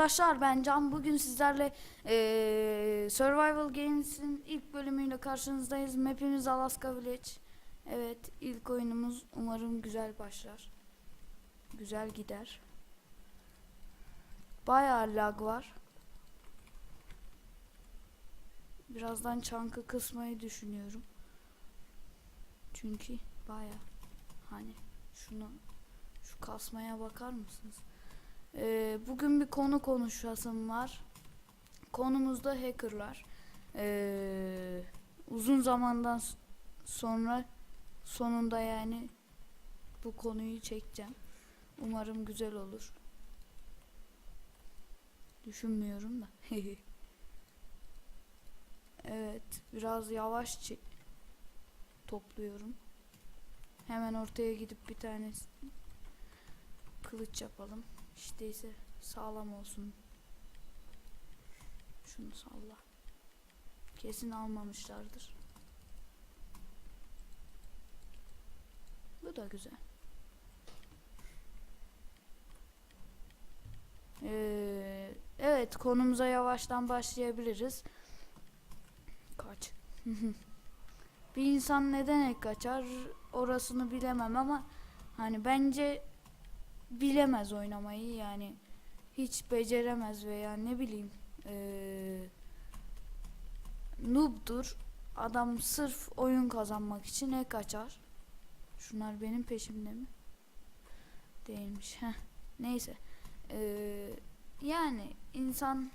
Arkadaşlar ben Can bugün sizlerle eee, Survival Games'in ilk bölümüyle karşınızdayız. Map'imiz Alaska Village. Evet ilk oyunumuz umarım güzel başlar. Güzel gider. Bayağı lag var. Birazdan çankı kısmayı düşünüyorum. Çünkü bayağı hani şunu şu kasmaya bakar mısınız? Ee, bugün bir konu konuşasım var. Konumuz da hackerlar. Ee, uzun zamandan sonra sonunda yani bu konuyu çekeceğim. Umarım güzel olur. Düşünmüyorum da. evet, biraz yavaş topluyorum. Hemen ortaya gidip bir tane kılıç yapalım. İşte ise sağlam olsun. Şunu salla. Kesin almamışlardır. Bu da güzel. Ee, evet konumuza yavaştan başlayabiliriz. Kaç. Bir insan neden kaçar orasını bilemem ama hani bence bilemez oynamayı yani hiç beceremez veya ne bileyim eee noob'dur. Adam sırf oyun kazanmak için ek açar. Şunlar benim peşimde mi? Değilmiş Heh. neyse Eee, yani insan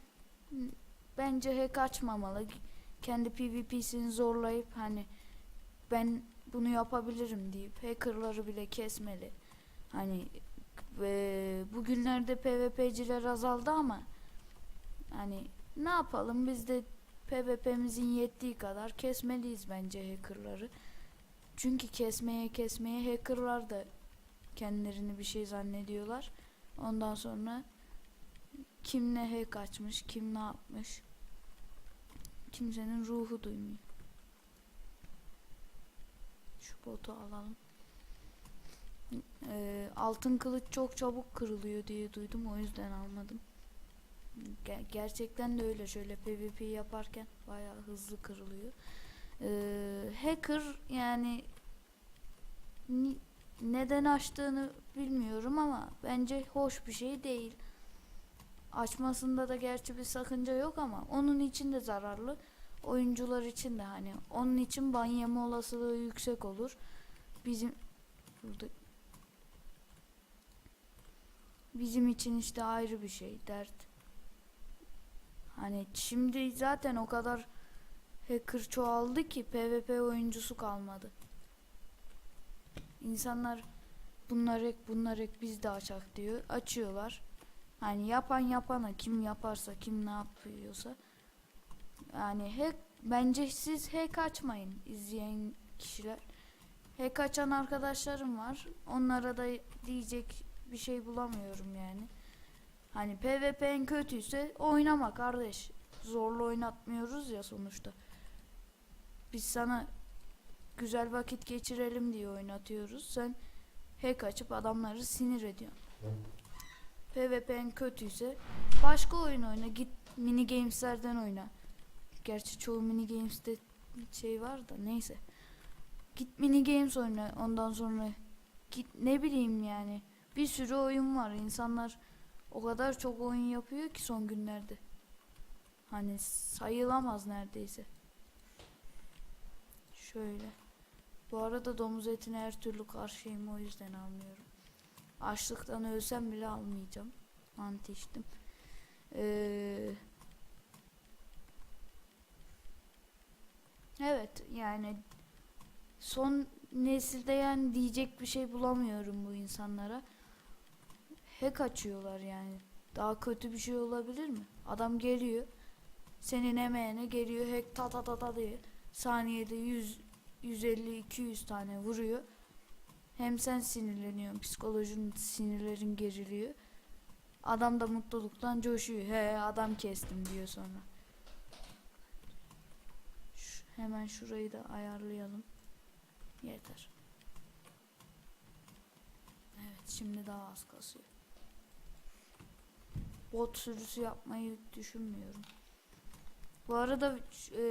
bence hack açmamalı. Kendi PvP'sini zorlayıp hani ben bunu yapabilirim deyip hackerları bile kesmeli. Hani ve bugünlerde PvP'ciler azaldı ama hani ne yapalım biz de PvP'mizin yettiği kadar kesmeliyiz bence hackerları. Çünkü kesmeye kesmeye hackerlar da kendilerini bir şey zannediyorlar. Ondan sonra kim ne hack açmış, kim ne yapmış kimsenin ruhu duymuyor. Şu botu alalım. Ee, altın kılıç çok çabuk kırılıyor diye duydum o yüzden almadım. Ger- gerçekten de öyle şöyle PvP yaparken bayağı hızlı kırılıyor. Ee, hacker yani ni- neden açtığını bilmiyorum ama bence hoş bir şey değil. Açmasında da gerçi bir sakınca yok ama onun için de zararlı. Oyuncular için de hani onun için ban yeme olasılığı yüksek olur. Bizim burada bizim için işte ayrı bir şey dert. Hani şimdi zaten o kadar hacker çoğaldı ki PvP oyuncusu kalmadı. İnsanlar bunlar ek bunlar ek biz de açak diyor. Açıyorlar. Hani yapan yapana kim yaparsa kim ne yapıyorsa. Yani hack bence siz hack açmayın izleyen kişiler. Hack açan arkadaşlarım var. Onlara da diyecek bir şey bulamıyorum yani. Hani PvP en kötüyse oynama kardeş. Zorla oynatmıyoruz ya sonuçta. Biz sana güzel vakit geçirelim diye oynatıyoruz. Sen hack açıp adamları sinir ediyorsun. PvP en kötüyse başka oyun oyna. Git mini gameslerden oyna. Gerçi çoğu mini games'te şey var da neyse. Git mini games oyna ondan sonra git ne bileyim yani. Bir sürü oyun var. İnsanlar o kadar çok oyun yapıyor ki son günlerde. Hani sayılamaz neredeyse. Şöyle. Bu arada domuz etine her türlü karşıyım o yüzden almıyorum. Açlıktan ölsem bile almayacağım. Mantı içtim. Ee, evet yani son nesilde yani diyecek bir şey bulamıyorum bu insanlara. Hack açıyorlar yani. Daha kötü bir şey olabilir mi? Adam geliyor. Senin emeğine geliyor hack ta ta ta ta diye. Saniyede 100 150 200 tane vuruyor. Hem sen sinirleniyorsun, psikolojin sinirlerin geriliyor. Adam da mutluluktan coşuyor. He adam kestim diyor sonra. Şu- hemen şurayı da ayarlayalım. Yeter. Evet şimdi daha az kasıyor. Bot sürüsü yapmayı düşünmüyorum. Bu arada e,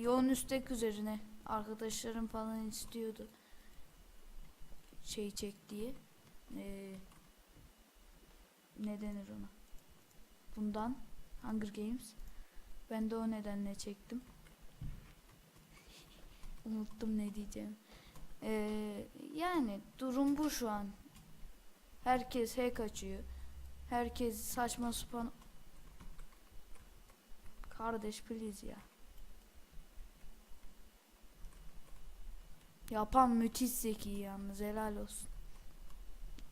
yoğun üstek üzerine arkadaşlarım falan istiyordu. Şey çek diye. E, ne denir ona? Bundan Hunger Games. Ben de o nedenle çektim. Unuttum ne diyeceğim. Ee, yani durum bu şu an. Herkes hack açıyor. Herkes saçma sapan Kardeş please ya. Yapan müthiş zeki yalnız helal olsun.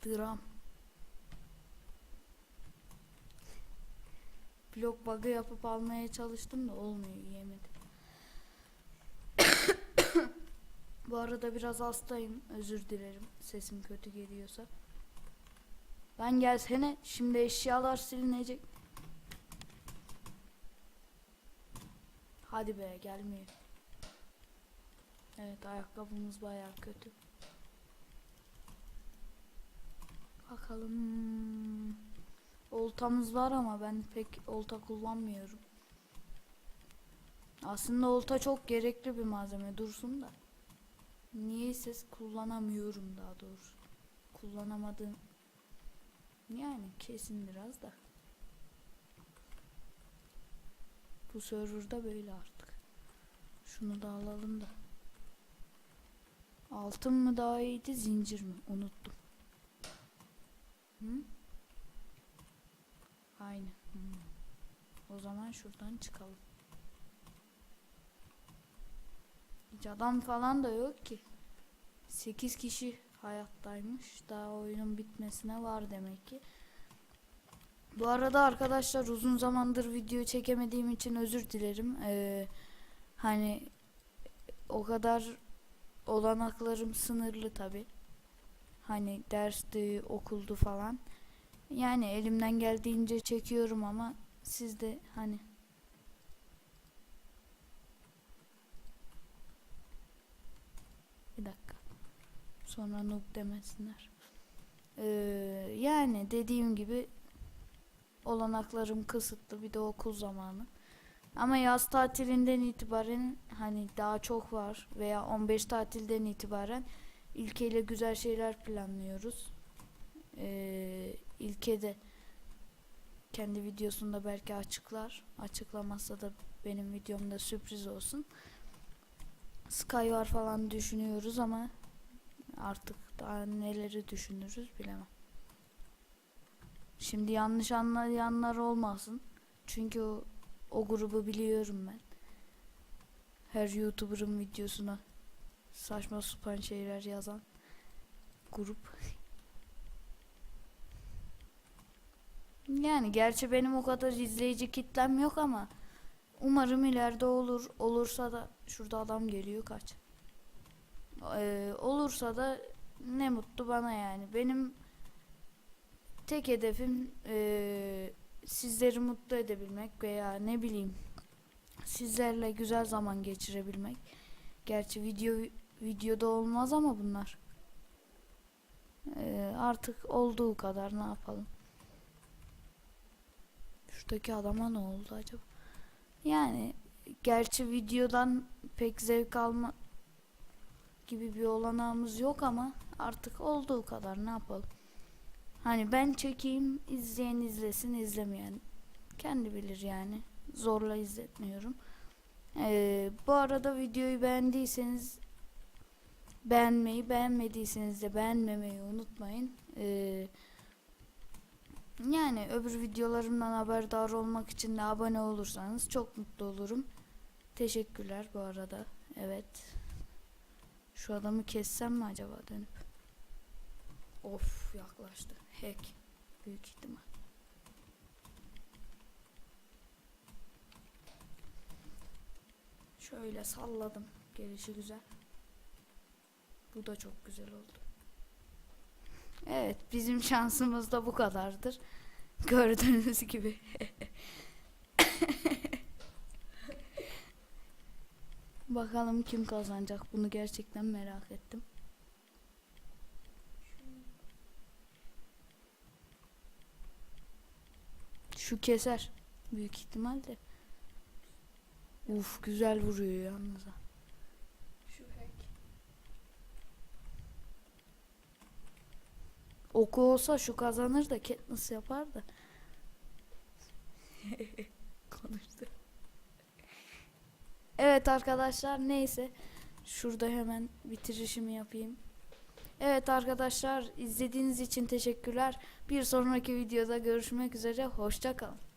Dram. Blok bug'ı yapıp almaya çalıştım da olmuyor yemedim. Bu arada biraz hastayım. Özür dilerim sesim kötü geliyorsa. Ben gelsene. Şimdi eşyalar silinecek. Hadi be gelmiyor. Evet ayakkabımız bayağı kötü. Bakalım. Oltamız var ama ben pek olta kullanmıyorum. Aslında olta çok gerekli bir malzeme dursun da. Niyeyse kullanamıyorum daha doğrusu. Kullanamadığım yani kesin biraz da. Bu serverda böyle artık. Şunu da alalım da. Altın mı daha iyiydi zincir mi? Unuttum. Hı? Aynı. Hı. O zaman şuradan çıkalım. Hiç adam falan da yok ki. 8 kişi hayattaymış. Daha oyunun bitmesine var demek ki. Bu arada arkadaşlar uzun zamandır video çekemediğim için özür dilerim. Ee, hani o kadar olanaklarım sınırlı tabi. Hani dersti, okuldu falan. Yani elimden geldiğince çekiyorum ama siz de hani bir dakika. Sonra noob demesinler. Ee, yani dediğim gibi olanaklarım kısıtlı bir de okul zamanı. Ama yaz tatilinden itibaren hani daha çok var veya 15 tatilden itibaren ilkeyle güzel şeyler planlıyoruz. Ee, ilke de kendi videosunda belki açıklar. Açıklamazsa da benim videomda sürpriz olsun. Skywar falan düşünüyoruz ama artık daha neleri düşünürüz bilemem. Şimdi yanlış anlayanlar olmasın. Çünkü o, o grubu biliyorum ben. Her YouTuber'ın videosuna saçma sapan şeyler yazan grup. yani gerçi benim o kadar izleyici kitlem yok ama umarım ileride olur. Olursa da şurada adam geliyor kaç. Ee, olursa da ne mutlu bana yani. Benim tek hedefim eee, sizleri mutlu edebilmek veya ne bileyim sizlerle güzel zaman geçirebilmek. Gerçi video videoda olmaz ama bunlar. Eee, artık olduğu kadar ne yapalım. Şuradaki adama ne oldu acaba? Yani gerçi videodan pek zevk alma gibi bir olanağımız yok ama artık olduğu kadar ne yapalım. Hani ben çekeyim, izleyen izlesin, izlemeyen kendi bilir yani. Zorla izletmiyorum. Ee, bu arada videoyu beğendiyseniz beğenmeyi, beğenmediyseniz de beğenmemeyi unutmayın. Ee, yani öbür videolarımdan haberdar olmak için de abone olursanız çok mutlu olurum. Teşekkürler bu arada. Evet. Şu adamı kessem mi acaba dönüp? Of yaklaştı. Hack. Büyük ihtimal. Şöyle salladım. Gelişi güzel. Bu da çok güzel oldu. Evet bizim şansımız da bu kadardır. Gördüğünüz gibi. Bakalım kim kazanacak bunu gerçekten merak ettim. Şu keser. Büyük ihtimalle. Uf güzel vuruyor yalnız. Şu hack. Oku olsa şu kazanır da Katniss yapar da. Konuştu. Evet arkadaşlar neyse. Şurada hemen bitirişimi yapayım. Evet arkadaşlar izlediğiniz için teşekkürler. Bir sonraki videoda görüşmek üzere. Hoşça kalın.